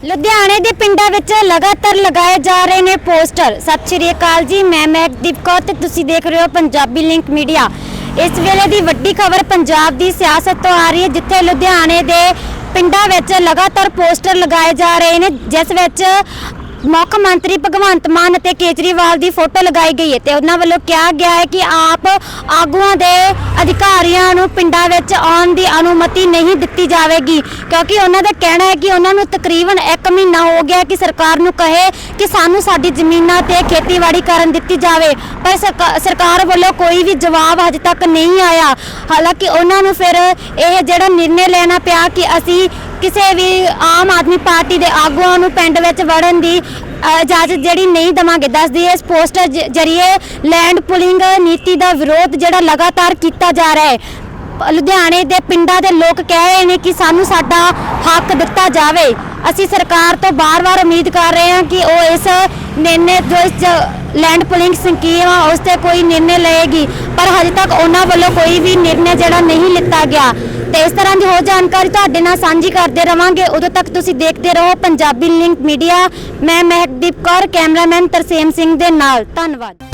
ਲੁਧਿਆਣੇ ਦੇ ਪਿੰਡਾਂ ਵਿੱਚ ਲਗਾਤਾਰ ਲਗਾਏ ਜਾ ਰਹੇ ਨੇ ਪੋਸਟਰ। ਸਤਿ ਸ਼੍ਰੀ ਅਕਾਲ ਜੀ, ਮੈਂ ਮਹਿਕਦੀਪ ਕੌਰ ਤੇ ਤੁਸੀਂ ਦੇਖ ਰਹੇ ਹੋ ਪੰਜਾਬੀ ਲਿੰਕ ਮੀਡੀਆ। ਇਸ ਵੇਲੇ ਦੀ ਵੱਡੀ ਖਬਰ ਪੰਜਾਬ ਦੀ ਸਿਆਸਤ ਤੋਂ ਆ ਰਹੀ ਹੈ, ਜਿੱਥੇ ਲੁਧਿਆਣੇ ਦੇ ਪਿੰਡਾਂ ਵਿੱਚ ਲਗਾਤਾਰ ਪੋਸਟਰ ਲਗਾਏ ਜਾ ਰਹੇ ਨੇ, ਜਿਸ ਵਿੱਚ ਮੁੱਖ ਮੰਤਰੀ ਭਗਵੰਤ ਮਾਨ ਅਤੇ ਕੇਜਰੀਵਾਲ ਦੀ ਫੋਟੋ ਲਗਾਈ ਗਈ ਹੈ ਤੇ ਉਹਨਾਂ ਵੱਲੋਂ ਕਿਹਾ ਗਿਆ ਹੈ ਕਿ ਆਪ ਆਗੂਆਂ ਦੇ ਅਧਿਕਾਰੀਆਂ ਨੂੰ ਪਿੰਡਾਂ ਵਿੱਚ ਆਉਣ ਦੀ ਅਨੁਮਤੀ ਨਹੀਂ ਦਿੱਤੀ ਜਾਵੇਗੀ, ਕਿਉਂਕਿ ਉਹਨਾਂ ਦਾ ਕਹਿਣਾ ਹੈ ਕਿ ਉਹਨਾਂ ਨੂੰ ਤਕਰੀਬਨ 1 ਮਹੀਨਾ ਹੋ ਗਿਆ ਕਿ ਸਰਕਾਰ ਨੂੰ ਕਹੇ ਕਿ ਸਾਨੂੰ ਸਾਡੀ ਜ਼ਮੀਨਾਂ ਤੇ ਖੇਤੀਬਾੜੀ ਕਰਨ ਦਿੱਤੀ ਜਾਵੇ, ਪਰ ਸਰਕਾ- ਸਰਕਾਰ ਵੱਲੋਂ ਕੋਈ ਵੀ ਜਵਾਬ ਹਜੇ ਤੱਕ ਨਹੀਂ ਆਇਆ। ਹਾਲਾਂਕਿ ਉਹਨਾਂ ਨੂੰ ਫਿਰ ਇਹ ਜਿਹੜਾ ਨਿਰਣੇ ਲੈਣਾ ਪਿਆ ਕਿ ਅਸੀਂ ਕਿਸੇ ਵੀ ਆਮ ਆਦਮੀ ਪਾਰਟੀ ਦੇ ਆਗੂਆਂ ਨੂੰ ਪਿੰਡ ਵਿੱਚ ਵੜਨ ਦੀ ਇਜਾਜ਼ਤ ਜਿਹੜੀ ਨਹੀਂ ਦਵਾਂਗੇ, ਦੱਸਦੀ ਇਸ ਪੋਸਟਰ ਜਰੀਏ ਲੈਂਡ ਪੁਲਿੰਗ ਨੀਤੀ ਦਾ ਵਿਰੋਧ ਜਿਹੜਾ ਲਗਾਤਾਰ ਕੀਤਾ ਜਾ ਰਿਹਾ ਹੈ। ਲੁਧਿਆਣੇ ਦੇ ਪਿੰਡਾਂ ਦੇ ਲੋਕ ਕਹਿ ਰਹੇ ਨੇ ਕਿ ਸਾਨੂੰ ਸਾਡਾ ਹੱਕ ਦਿੱਤਾ ਜਾਵੇ। ਅਸੀਂ ਸਰਕਾਰ ਤੋਂ ਬਾਰ-ਬਾਰ ਉਮੀਦ ਕਰ ਰਹੇ ਹਾਂ ਕਿ ਉਹ ਇਸ ਨਿਰਣੇ, ਜੋ ਇਸ ਲੈਂਡ ਪੁਲਿੰਗ ਸਕੀਮ ਆ, ਉਸ ਤੇ ਕੋਈ ਨਿਰਣੇ ਲਏਗੀ। ਪਰ ਹਜੇ ਤੱਕ ਉਹਨਾਂ ਵੱਲੋਂ ਕੋਈ ਵੀ ਨਿਰਣੇ ਜਿਹੜਾ ਨਹੀਂ ਲਿੱਤਾ ਗਿਆ। ਤੇ ਇਸ ਤਰ੍ਹਾਂ ਦੀ ਹੋਰ ਜਾਣਕਾਰੀ ਤੁਹਾਡੇ ਨਾਲ ਸਾਂਝੀ ਕਰਦੇ ਰਵਾਂਗੇ। ਉਦੋਂ ਤੱਕ ਤੁਸੀਂ ਦੇਖਦੇ ਰਹੋ ਪੰਜਾਬੀ ਲਿੰਕ ਮੀਡੀਆ। ਮੈਂ ਮਹਿਕਦੀਪ ਕੌਰ, ਕੈਮਰਾਮੈਨ ਤਰਸੇਮ ਸਿੰਘ ਦੇ ਨਾਲ। ਧੰਨਵਾਦ।